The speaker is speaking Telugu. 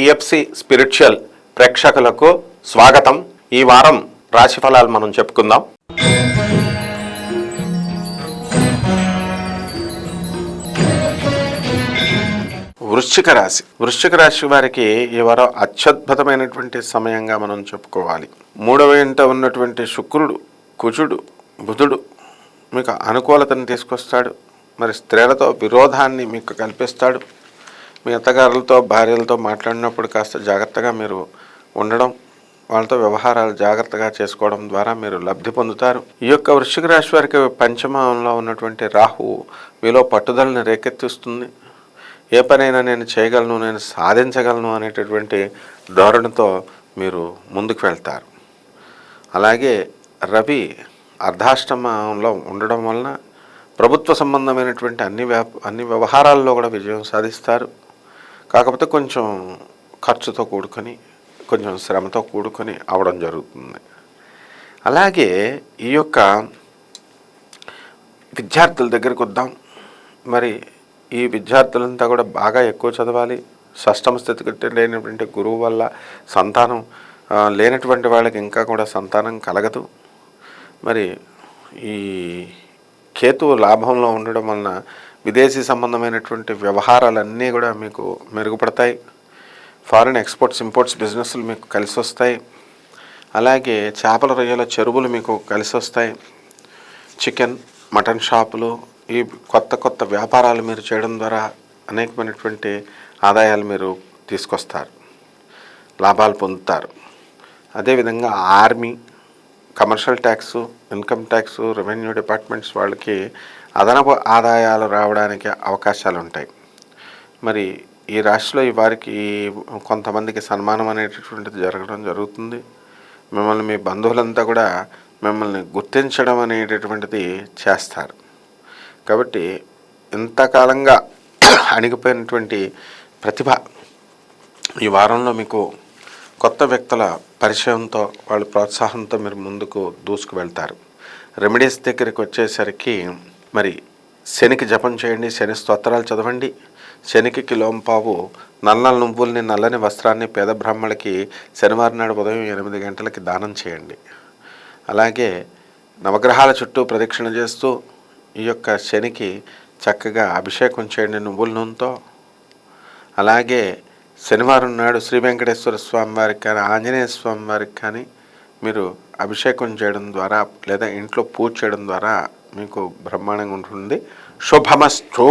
డిఎఫ్సి స్పిరిచువల్ ప్రేక్షకులకు స్వాగతం. ఈ వారం రాశి ఫలాలు మనం చెప్పుకుందాం. వృశ్చిక రాశి. వృశ్చిక రాశి వారికి ఈ వారం అత్యద్భుతమైనటువంటి సమయంగా మనం చెప్పుకోవాలి. మూడవ ఇంట ఉన్నటువంటి శుక్రుడు కుజుడు బుధుడు మీకు అనుకూలతను తీసుకొస్తాడు. మరి స్త్రీలతో విరోధాన్ని మీకు కల్పిస్తాడు. మీ అత్తగారులతో భార్యలతో మాట్లాడినప్పుడు కాస్త జాగ్రత్తగా మీరు ఉండడం వాళ్ళతో వ్యవహారాలు జాగ్రత్తగా చేసుకోవడం ద్వారా మీరు లబ్ధి పొందుతారు. ఈ యొక్క వృశ్చిక రాశి వారికి పంచమంలో ఉన్నటువంటి రాహు మీలో పట్టుదలని రేకెత్తిస్తుంది. ఏ పనైనా నేను చేయగలను నేను సాధించగలను అనేటటువంటి ధోరణితో మీరు ముందుకు వెళ్తారు. అలాగే రవి అర్ధాష్టమంలో ఉండడం వలన ప్రభుత్వ సంబంధమైనటువంటి అన్ని వ్యాప అన్ని వ్యవహారాల్లో కూడా విజయం సాధిస్తారు. కాకపోతే కొంచెం ఖర్చుతో కూడుకొని కొంచెం శ్రమతో కూడుకొని అవడం జరుగుతుంది. అలాగే ఈ యొక్క విద్యార్థుల దగ్గరికి వద్దాం. మరి ఈ విద్యార్థులంతా కూడా బాగా ఎక్కువ చదవాలి. షష్టమ స్థితికి లేనటువంటి గురువు వల్ల సంతానం లేనటువంటి వాళ్ళకి ఇంకా కూడా సంతానం కలగదు. మరి ఈ కేతువు లాభంలో ఉండడం వలన విదేశీ సంబంధమైనటువంటి వ్యవహారాలన్నీ కూడా మీకు మెరుగుపడతాయి. ఫారిన్ ఎక్స్పోర్ట్స్ ఇంపోర్ట్స్ బిజినెస్లు మీకు కలిసి వస్తాయి. అలాగే చేపల రొయ్యల చెరువులు మీకు కలిసి వస్తాయి. చికెన్ మటన్ షాపులు ఈ కొత్త కొత్త వ్యాపారాలు మీరు చేయడం ద్వారా అనేకమైనటువంటి ఆదాయాలు మీరు తీసుకొస్తారు. లాభాలు పొందుతారు. అదేవిధంగా army commercial tax income tax revenue departments వాళ్ళకి అదనపు ఆదాయాలు రావడానికి అవకాశాలు ఉంటాయి మరి ఈ రాశిలో ఈ వారికి కొంతమందికి సన్మానం అనేటటువంటిది జరగడం జరుగుతుంది. మిమ్మల్ని మీ బంధువులంతా కూడా మిమ్మల్ని గుర్తించడం అనేటటువంటిది చేస్తారు. కాబట్టి ఇంతకాలంగా అణిగిపోయినటువంటి ప్రతిభ ఈ వారంలో మీకు కొత్త వ్యక్తుల పరిచయంతో వాళ్ళ ప్రోత్సాహంతో మీరు ముందుకు దూసుకు వెళ్తారు. రెమెడీస్ దగ్గరికి వచ్చేసరికి మరి శనికి జపం చేయండి శని స్తోత్రాలు చదవండి. శనికి కిలోంపావు నల్ల నువ్వుల్ని నల్లని వస్త్రాన్ని పేద బ్రాహ్మణులకి శనివారం నాడు ఉదయం ఎనిమిది గంటలకి దానం చేయండి. అలాగే నవగ్రహాల చుట్టూ ప్రదక్షిణ చేస్తూ ఈ యొక్క శనికి చక్కగా అభిషేకం చేయండి నువ్వుల నూనెతో. అలాగే శనివారం నాడు శ్రీ వెంకటేశ్వర స్వామి వారికి కానీ ఆంజనేయ స్వామి వారికి కానీ మీరు అభిషేకం చేయడం ద్వారా లేదా ఇంట్లో పూజ చేయడం ద్వారా మీకు బ్రహ్మాండంగా ఉంటుంది. శుభమస్తు.